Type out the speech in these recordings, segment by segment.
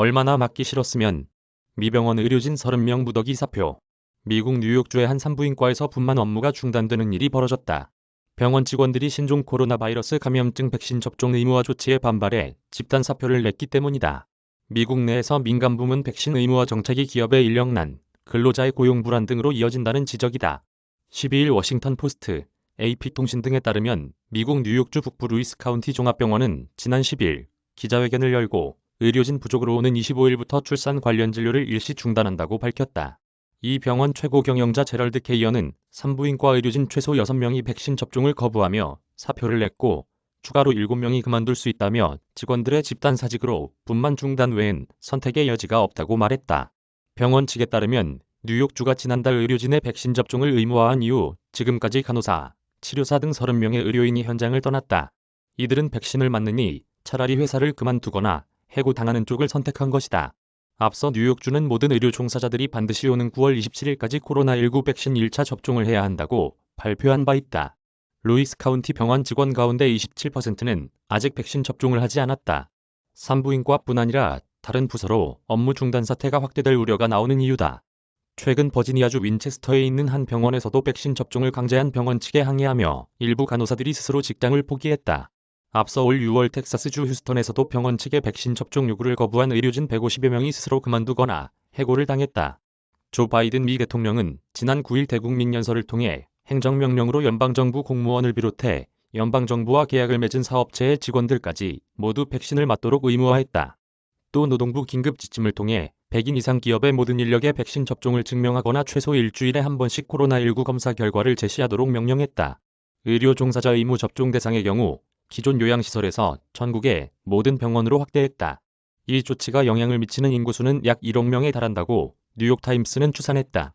얼마나 맞기 싫었으면 미병원 의료진 30명 무더기 사표. 미국 뉴욕주의 한 산부인과에서 분만 업무가 중단되는 일이 벌어졌다. 병원 직원들이 신종 코로나 바이러스 감염증 백신 접종 의무화 조치에 반발해 집단 사표를 냈기 때문이다. 미국 내에서 민간 부문 백신 의무화 정책이 기업의 인력난, 근로자의 고용 불안 등으로 이어진다는 지적이다. 12일 워싱턴 포스트, AP통신 등에 따르면 미국 뉴욕주 북부 루이스 카운티 종합병원은 지난 10일 기자회견을 열고 의료진 부족으로 오는 25일부터 출산 관련 진료를 일시 중단한다고 밝혔다. 이 병원 최고 경영자 제럴드 케이어는 산부인과 의료진 최소 6명이 백신 접종을 거부하며 사표를 냈고 추가로 7명이 그만둘 수 있다며 직원들의 집단 사직으로 분만 중단 외엔 선택의 여지가 없다고 말했다. 병원 측에 따르면 뉴욕주가 지난달 의료진의 백신 접종을 의무화한 이후 지금까지 간호사, 치료사 등 30명의 의료인이 현장을 떠났다. 이들은 백신을 맞느니 차라리 회사를 그만두거나 해고당하는 쪽을 선택한 것이다. 앞서 뉴욕주는 모든 의료 종사자들이 반드시 오는 9월 27일까지 코로나19 백신 1차 접종을 해야 한다고 발표한 바 있다. 루이스 카운티 병원 직원 가운데 27%는 아직 백신 접종을 하지 않았다. 산부인과뿐 아니라 다른 부서로 업무 중단 사태가 확대될 우려가 나오는 이유다. 최근 버지니아주 윈체스터에 있는 한 병원에서도 백신 접종을 강제한 병원 측에 항의하며 일부 간호사들이 스스로 직장을 포기했다. 앞서 올 6월 텍사스주 휴스턴에서도 병원 측의 백신 접종 요구를 거부한 의료진 150여 명이 스스로 그만두거나 해고를 당했다. 조 바이든 미 대통령은 지난 9일 대국민 연설을 통해 행정명령으로 연방정부 공무원을 비롯해 연방정부와 계약을 맺은 사업체의 직원들까지 모두 백신을 맞도록 의무화했다. 또 노동부 긴급 지침을 통해 100인 이상 기업의 모든 인력의 백신 접종을 증명하거나 최소 일주일에 한 번씩 코로나19 검사 결과를 제시하도록 명령했다. 의료 종사자 의무 접종 대상의 경우 기존 요양시설에서 전국의 모든 병원으로 확대했다. 이 조치가 영향을 미치는 인구수는 약 1억 명에 달한다고 뉴욕타임스는 추산했다.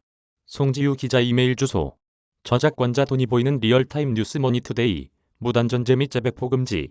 송지유 기자 이메일 주소 저작권자 돈이 보이는 리얼타임 뉴스 머니투데이 무단전제 및 재배포 금지